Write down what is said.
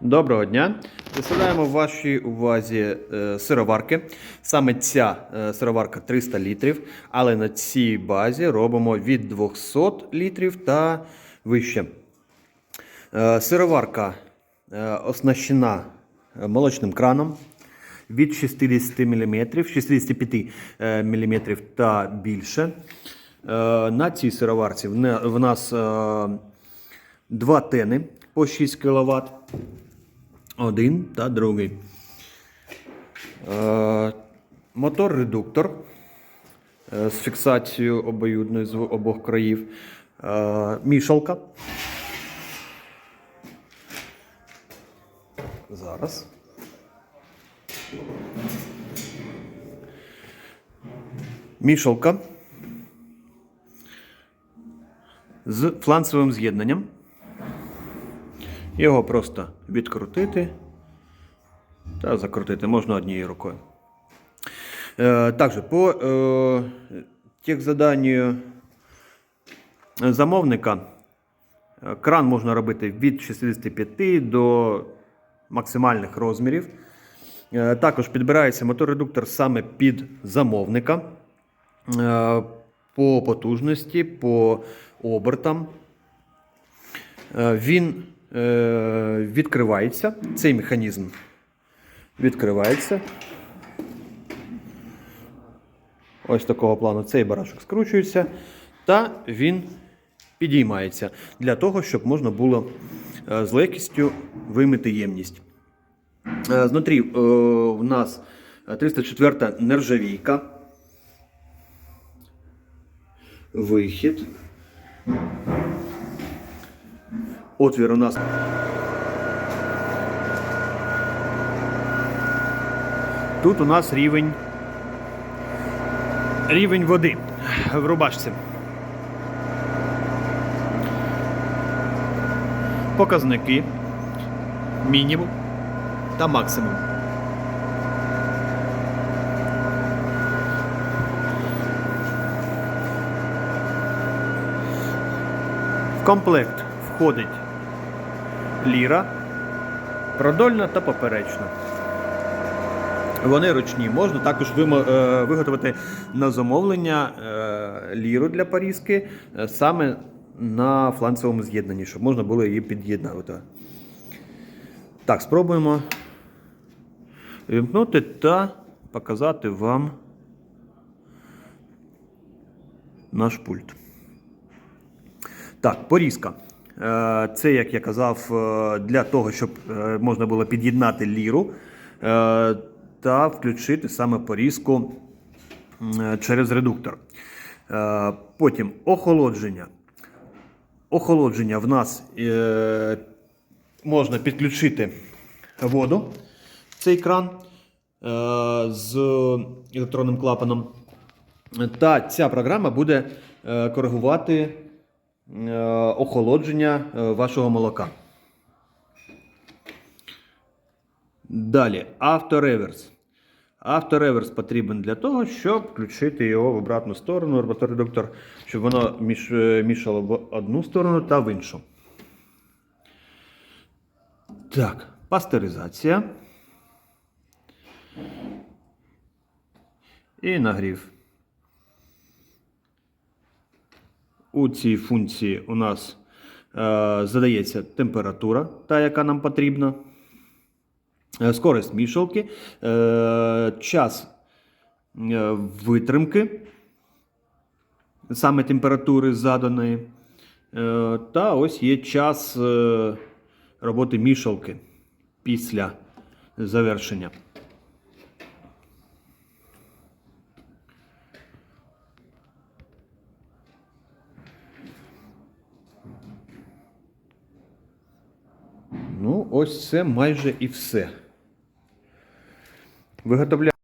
Доброго дня! Представляємо вашій увазі е, сироварки. Саме ця е, сироварка 300 літрів, але на цій базі робимо від 200 літрів та вище. Е, Сироварка е, оснащена е, молочним краном від 60 мм, 65 мм та більше. Е, На цій сироварці в нас е, два тени по 6 кВт. Один та другий. Е, Мотор-редуктор е, з фіксацією обоюдною з обох країв. Е, Мішалка. Зараз. Мішалка з фланцевим з'єднанням. Його просто відкрутити та закрутити можна однією рукою. Е, також по е, техзаданню замовника е, кран можна робити від 65 до максимальних розмірів. Е, також підбирається моторедуктор саме під замовника е, по потужності, по обертам. Е, Він відкривається, цей механізм відкривається. Ось такого плану цей барашок скручується, та він підіймається для того, щоб можна було е, з легкістю вимити ємність. Е, Знутрі е, у нас 304 нержавійка. Вихід. Отвір у нас. Тут у нас рівень. Рівень води в рубашці. Показники. Мінімум та максимум. В комплект входить ліра, продольна та поперечна. Вони ручні. Можна також е, виготовити на замовлення е, ліру для порізки е, саме на фланцевому з'єднанні, щоб можна було її під'єднувати. Так, спробуємо вімкнути та показати вам наш пульт. Так, порізка. Е, Це, як я казав, е, для того, щоб е, можна було під'єднати ліру та включити саме порізку через редуктор. Потім охолодження. Охолодження в нас можна підключити воду цей кран з електронним клапаном. Та ця програма буде коригувати охолодження е, вашого молока. Далі автореверс. Автореверс потрібен для того, щоб включити його в обратну сторону, роботоредуктор, щоб воно міш, е, мішало в одну сторону та в іншу. Так, пастеризація. І нагрів. У цій функції у нас е, задається температура, та, яка нам потрібна. Е, мішалки, е, час е, витримки, саме температури заданої. Е, Та ось є час е, роботи мішалки після завершення. Ну, ось це майже і все. Виготовляємо.